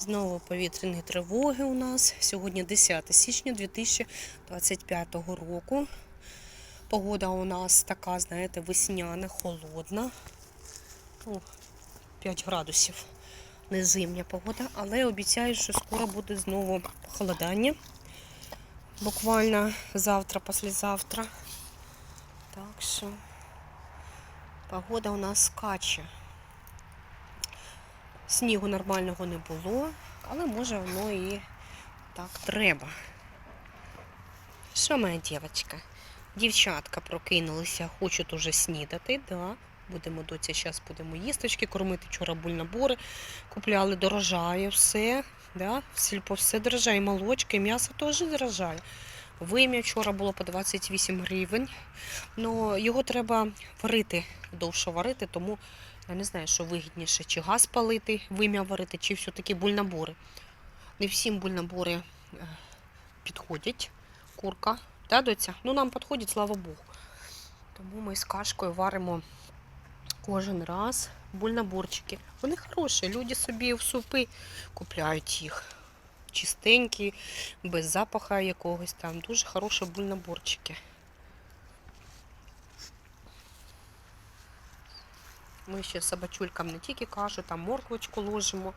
Знову повітряні тривоги у нас. Сьогодні 10 січня 2025 року. Погода у нас така, знаєте, весняна, холодна. Ну, 5 градусів. Не зимня погода, але обіцяють, що скоро буде знову похолодання. Буквально завтра, післязавтра. Так що погода у нас скаче. Снігу нормального не було, але може воно і так треба. Що моя дівчинка? Дівчатка прокинулися, хочуть уже снідати, да. Будемо доця, зараз будемо їсточки кормити. Вчора бульнабори купляли, дорожає все. Да? Сільпо все дорожає, молочка, і м'ясо теж дорожає. Вим'я вчора було по 28 гривень. Ну, його треба варити, довше варити, тому я не знаю, що вигідніше, чи газ палити, вим'я варити, чи все-таки бульнабори. Не всім бульнабори е, підходять. Курка, та доця? Ну, нам підходить, слава Богу. Тому ми з кашкою варимо кожен раз бульнаборчики. Вони хороші, люди собі в супи купляють їх. Чистенькі, без запаха якогось там. Дуже хороші бульнаборчики. Ми ще собачулькам не тільки кашу, там морквочку ложимо,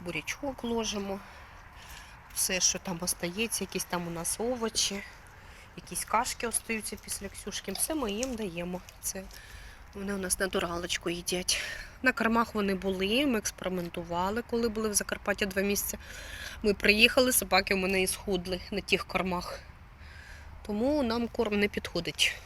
бурячок ложимо. Все, що там остається, якісь там у нас овочі, якісь кашки остаються після Ксюшки. Все ми їм даємо. Це вони у нас натуралочку їдять. На кормах вони були, ми експериментували, коли були в Закарпатті два місяці. Ми приїхали, собаки у мене і схудли на тих кормах. Тому нам корм не підходить.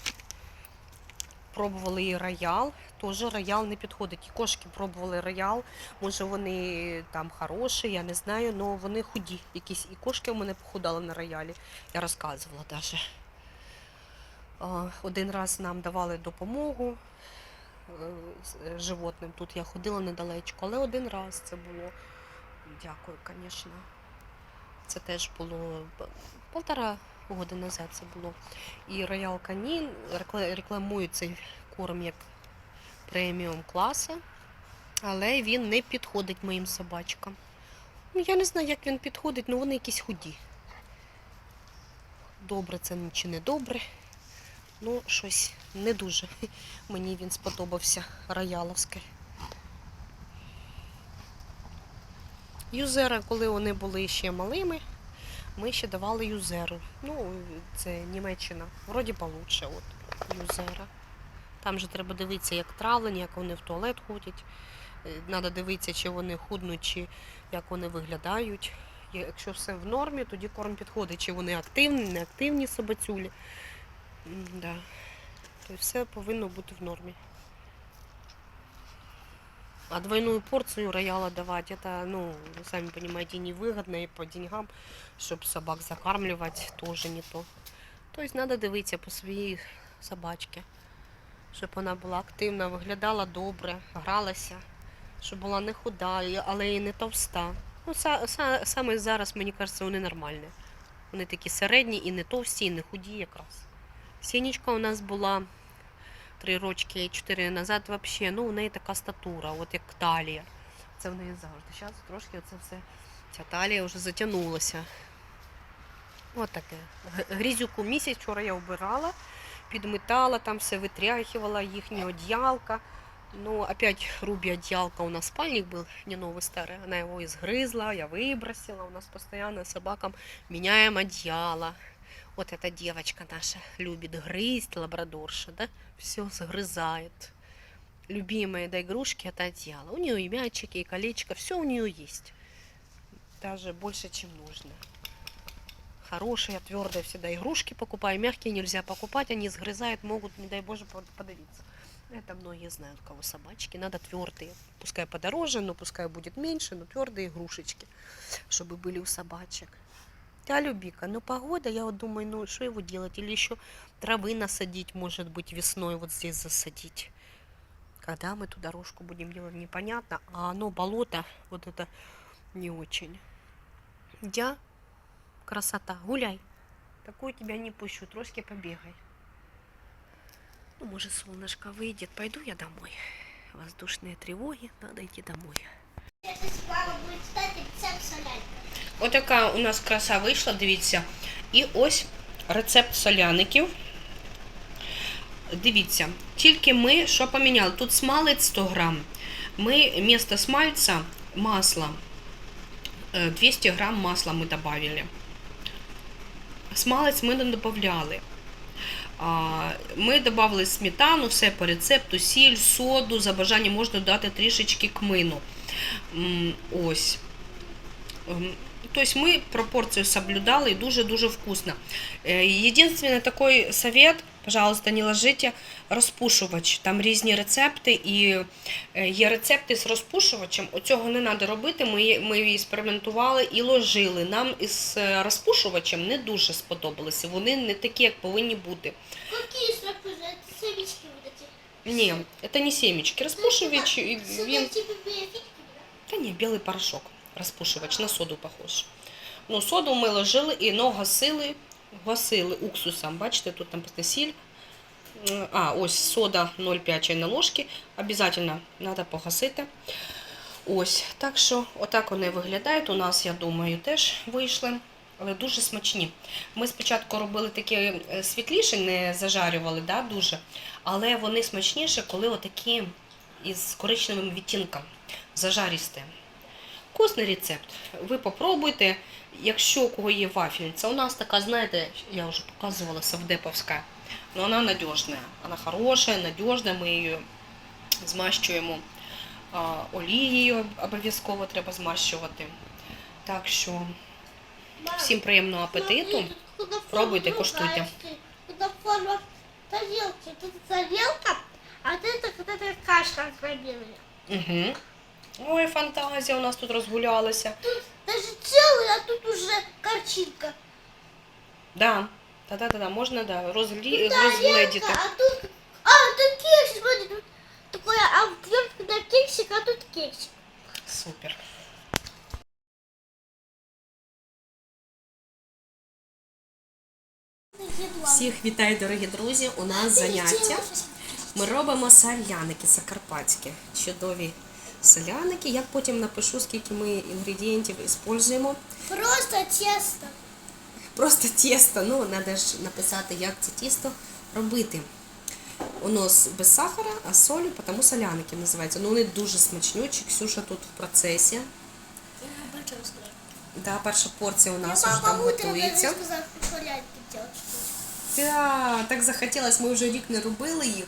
Пробували і роял, теж роял не підходить. І кошки пробували роял. Може вони там хороші, я не знаю, але вони худі. Якісь і кошки у мене похудали на роялі. Я розказувала навіть. Один раз нам давали допомогу е, животним. Тут я ходила недалечко, але один раз це було. Дякую, звісно. Це теж було полтора роки назад це було. І Royal Canin рекла- рекламують цей корм як преміум класу, але він не підходить моїм собачкам. Ну, я не знаю, як він підходить, але вони якісь худі. Добре це чи не добре. Ну, щось не дуже. Мені він сподобався рояловський. Юзера, коли вони були ще малими, ми ще давали юзеру. Ну, це Німеччина. Вроді получше, от юзера. Там же треба дивитися, як травлені, як вони в туалет ходять. Треба дивитися, чи вони худнуть, чи як вони виглядають. І Якщо все в нормі, тоді корм підходить, чи вони активні, неактивні собацюлі. М, Да. Тобто все повинно бути в нормі. А двойную порцию рояла давать, это, ну, вы сами понимаете, невыгодно и по деньгам, чтобы собак закармливать, тоже не то. Тобто треба дивитися по своїй собачці, щоб вона була активна, виглядала добре, гралася, щоб була не худа, але і не товста. Ну, са, са, саме зараз, мені кажеться, вони нормальні. Вони такі середні і не товсті, і не худі якраз. Сінічка у нас була три рочки, чотири назад взагалі, ну у неї така статура, от як талія. Це в неї завжди. Зараз трошки це все, ця талія вже затягнулася. От таке. Грізюку місяць вчора я вбирала, підмітала, там все витряхивала, їхні одіялка. Ну, опять Руби одеялка у нас спальник был, не новый старый. Она его изгрызла, я выбросила. У нас постоянно собакам меняем одеяло. Вот эта девочка наша любит грызть, лабрадорша, да? Все сгрызает. Любимые да, игрушки это одеяло. У нее и мячики, и колечко, все у нее есть. Даже больше, чем нужно. Хорошие, твердые всегда игрушки покупаю. Мягкие нельзя покупать, они сгрызают, могут, не дай боже, под- подавиться. Это многие знают, у кого собачки. Надо твердые. Пускай подороже, но пускай будет меньше, но твердые игрушечки, чтобы были у собачек. Да, Любика, ну погода, я вот думаю, ну что его делать? Или еще травы насадить, может быть, весной вот здесь засадить. Когда мы ту дорожку будем делать, непонятно. А оно, болото, вот это не очень. Я, красота, гуляй. Такую тебя не пущу, трошки побегай. Ну, может, солнышко выйдет. Пойду я домой. Воздушные тревоги, надо идти домой. Сейчас мама будет читать рецепт солянки. Отака у нас краса вийшла, дивіться. І ось рецепт соляників. Дивіться, тільки ми що поміняли? Тут смалець 100 грам. Ми вместо смальця масло. е, 200 грам масла ми добавили. Смалець ми не додавали. Ми додали сметану, все по рецепту, сіль, соду, за бажанням можна додати трішечки кмину. Ось. Тобто ми пропорцію соблюдали і дуже-дуже вкусно. Єдинственний Єдиний такий совет, пожалуйста, не ложите розпушувач. Там різні рецепти, і е, є рецепти з розпушувачем. Оцього не треба робити. Ми, ми її експериментували і ложили. Нам із е, розпушувачем не дуже сподобалося. Вони не такі, як повинні бути. Семечки. Ні, це не сімечки. Розпушувач, він Та ні, білий порошок, розпушувач, на соду похож. Ну, соду ми ложили і ну, гасили, уксусом. Бачите, тут написано сіль. А, ось сода 0,5 чайної ложки. Обязательно треба погасити. Ось, так що отак вони виглядають. У нас, я думаю, теж вийшли. Але дуже смачні. Ми спочатку робили такі е, світліші, не зажарювали, да, дуже. Але вони смачніші, коли отакі із коричневим відтінком зажарісте. Вкусний рецепт. Ви попробуйте. Якщо у кого є вафельниця, у нас така, знаєте, я вже показувала совдеповська, але вона надіжна. Вона хороша, надіжна, ми її змащуємо олією, обов'язково треба змащувати. Так що всім приємного апетиту. Пробуйте, куштуйте. Тарелки. Тут тарелка, а вот это каша пробила. Угу. Ой, фантазія у нас тут розгулялася. Даже целая, а тут уже картинка. Да. Та-та-та, можна да, розглі... Тарелка, розгледіти. а тут... А, тут кексик, смотри, тут такое обвертка на кексик, а тут кексик. Супер. Всіх вітаю, дорогі друзі. У нас заняття. Ми робимо соляники закарпатські. Чудові соляники. Я потім напишу, скільки ми інгредієнтів використовуємо. Просто тесто. Просто тісто. Ну, треба ж написати, як це тісто робити. У нас без сахара, а солі, тому соляники називаються. Ну, вони дуже смачнючі. Ксюша тут в процесі. Да, перша порція у нас вже там готується. Да, так захотілося, ми вже рік не робили їх.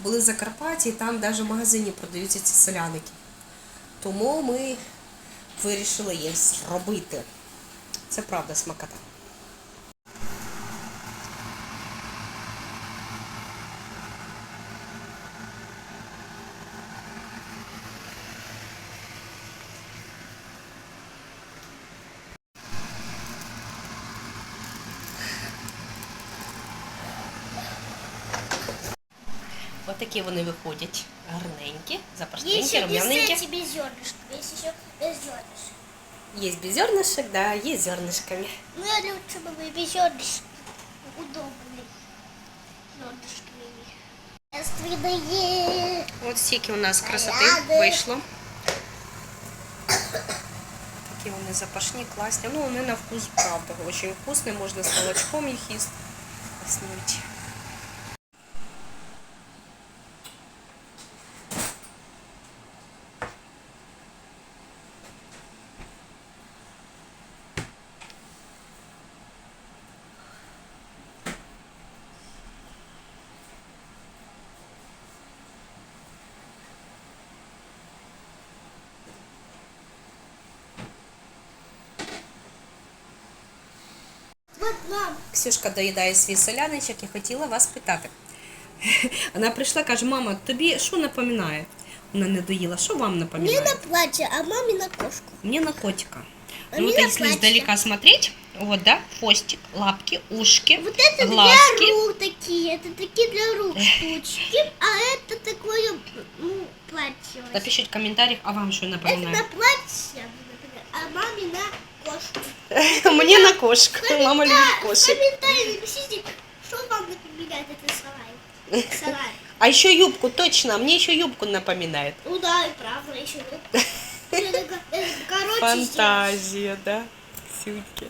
Були в Закарпатті, і там навіть в магазині продаються ці соляники. Тому ми вирішили їх зробити. Це правда смакота. Отакі вони виходять гарненькі, Есть запашненькі, еще не с рум'яненькі. этими зернышками, есть еще без зернышек. Є без зернышек, да, є з зернышками. Ну, я лучше бы вы без зернышек. Удобные. Зернышками. Естественные. От стільки у нас красоти Наряди. вийшло. Такі вони запашні, класні. Ну, вони на вкус, правда, дуже вкусні. Можна з молочком їх їсти. Класнють. Ксюшка доїдає свій соляничок і хотіла вас питати. Вона прийшла, каже, мама, тобі що напоминає? Вона не доїла. Що вам мне напоминає? на платье, а маме на кошку. Мне на котика. А ну, мне вот на если платье. издалека смотреть, вот, да, хвостик, лапки, ушки, Вот это глазки. для рук такие, это такие для рук штучки, а это такое, ну, платье. Напишите в комментариях, а вам что Это напоминает? на платье, Мне на кошку. Мама любит В кошек. комментарии напишите, что вам напоминает это сарай. Сарай. А еще юбку, точно, мне еще юбку напоминает. Ну да, и правда, еще рук. Я такая, Фантазія, да? Ксюньки.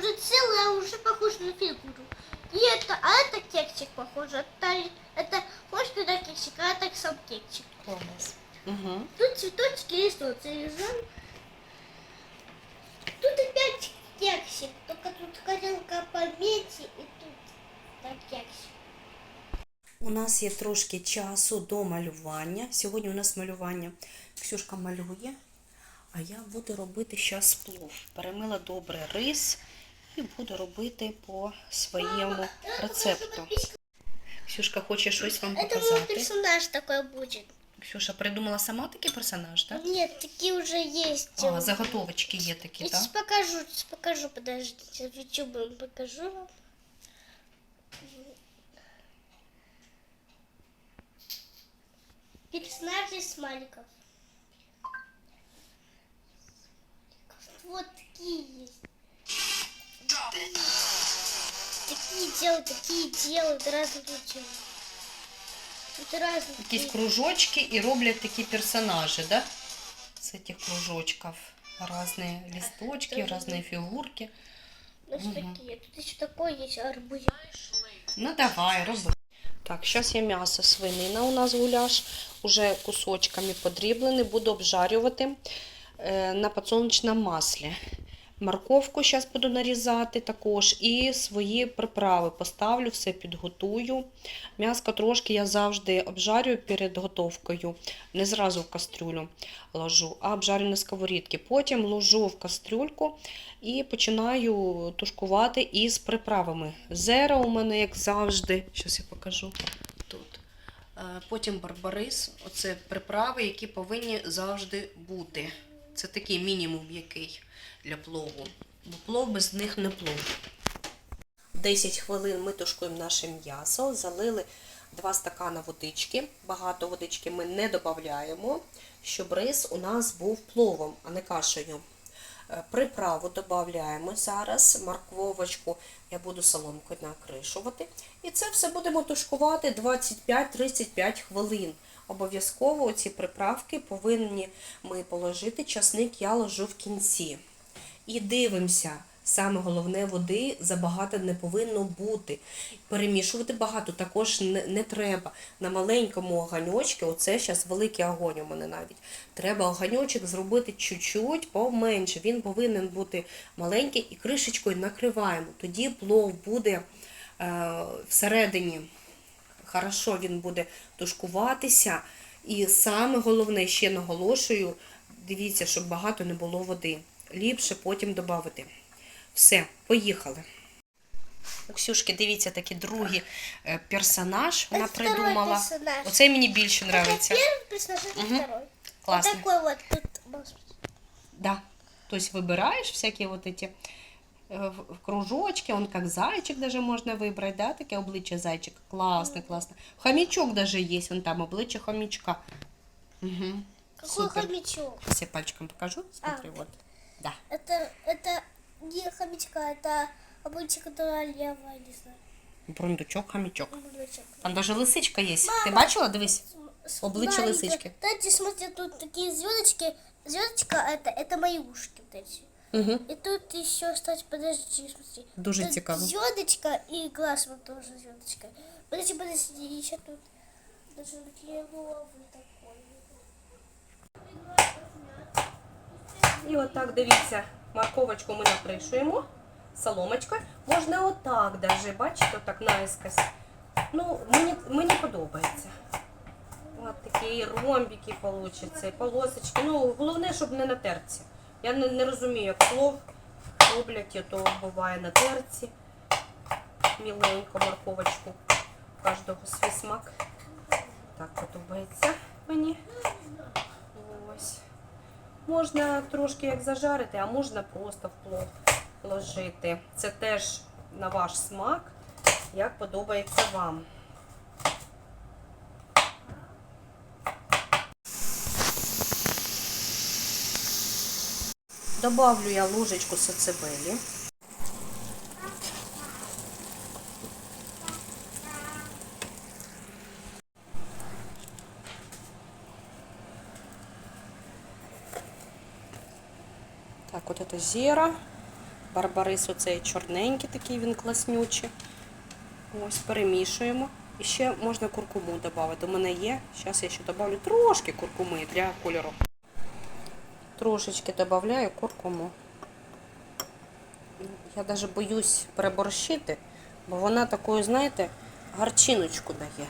Уже целый, а уже похож на фигуру. И это, а это кексик похоже. Это, это может на кексик, а это сам кексик. Клас. Угу. Тут цветочки и солнце. и зам- Тут опять кексик, только тут тарелка поменьше и тут так кексик. У нас є трошки часу до малювання. Сьогодні у нас малювання. Ксюшка малює, а я буду робити зараз плов. Перемила добре рис і буду робити по своєму рецепту. Ксюшка хоче щось вам Это мой показати. персонаж такой будет. Ксюша придумала сама такий персонаж, так? Нет, такие уже есть. А, заготовочки є такі, Я так? сейчас покажу, покажу, подождите, в YouTube покажу вам. Персонажи смайликов. Вот такие есть. Такие делают, такие делают, разные делают. Тут разные. Якісь такие. кружочки і роблять такі персонажі, да? З цих кружочків. Різні листочки, різні фігурки. Значит, Мгм. такие. Тут еще такой есть арбуз. Ну давай, роби. Так, зараз є м'ясо свинина у нас гуляш, уже кусочками подріблений, буду обжарювати е, на подсолнечному маслі. Морковку зараз буду нарізати також і свої приправи поставлю, все підготую. М'яско трошки я завжди обжарюю перед готовкою. Не зразу в кастрюлю ложу, а обжарю на сковорідці. Потім ложу в кастрюльку і починаю тушкувати із приправами. Зера у мене, як завжди, зараз я покажу тут. Е, Потім барбарис. Оце приправи, які повинні завжди бути. Це такий мінімум який для плову. Бо плов без них не плов. 10 хвилин ми тушкуємо наше м'ясо, залили 2 стакана водички. Багато водички ми не додаємо, щоб рис у нас був пловом, а не кашею. Е, Приправу додаємо зараз, морквовочку я буду соломкою накришувати. І це все будемо тушкувати 25-35 хвилин. Обов'язково ці приправки повинні ми положити. Часник я ложу в кінці. І дивимося. Саме головне води забагато не повинно бути. Перемішувати багато також не, не треба. На маленькому оганьочку, оце зараз великий огонь у мене навіть. Треба оганьочок зробити чуть-чуть поменше. Він повинен бути маленький і кришечкою накриваємо. Тоді плов буде е, всередині хорошо він буде тушкуватися. І саме головне, ще наголошую, дивіться, щоб багато не було води Ліпше потім додати. Все, поїхали. У Ксюшки, дивіться, такий другий е, персонаж вона Это второй придумала. персонаж. Оцей мені більше Это подобається. первый персонаж, это Мгм. второй. Класно. Вот такой вот тут. господи. Да. То есть выбираешь всякие вот эти э, в- в кружочки, он как зайчик даже можно выбрать, да, таке обличчя зайчика. Классно, классно. Хомячок даже есть, вон там обличчя хомячка. Угу. Какой Супер. хомячок? Сейчас я пальчиком покажу. Смотри, вот. Да. Это, это не хомячка, это обычно, которая левая, не знаю. Брундучок, хомячок. бурлячок. Там даже лисичка. Ти Мама! бачила? Дивись. Обличчя маленькая. лисички. Кстати, смотри, тут такие звездочки. Звездочка это, это мои ушки. Вот эти. Угу. И тут еще, кстати, подожди, смотри. Дуже Тут цікаво. Звездочка и глаз вот тоже звездочка. Подожди, подожди, еще тут даже головы такой. І отак, дивіться, морковочку ми накришуємо. Соломочка. Можна отак даже, бачите, отак наискось. Ну, мені, мені подобається. От такі ромбики получаться, полосочки. Ну, головне, щоб не на терці. Я не, не розумію, як плов роблять, то буває на терці. Міленько морковочку. У кожного свій смак. Так подобається мені. Ось. Можна трошки як зажарити, а можна просто в плов ложити. Це теж на ваш смак, як подобається вам. Добавлю я ложечку сацебелі. Так, от це зіра. Барбарис оцей чорненький, такий він класнючий. Ось, перемішуємо. І ще можна куркуму додати. У мене є. Зараз я ще додавлю трошки куркуми для кольору. Трошечки додаю куркуму. Я навіть боюсь переборщити, бо вона такою, знаєте, гарчиночку дає.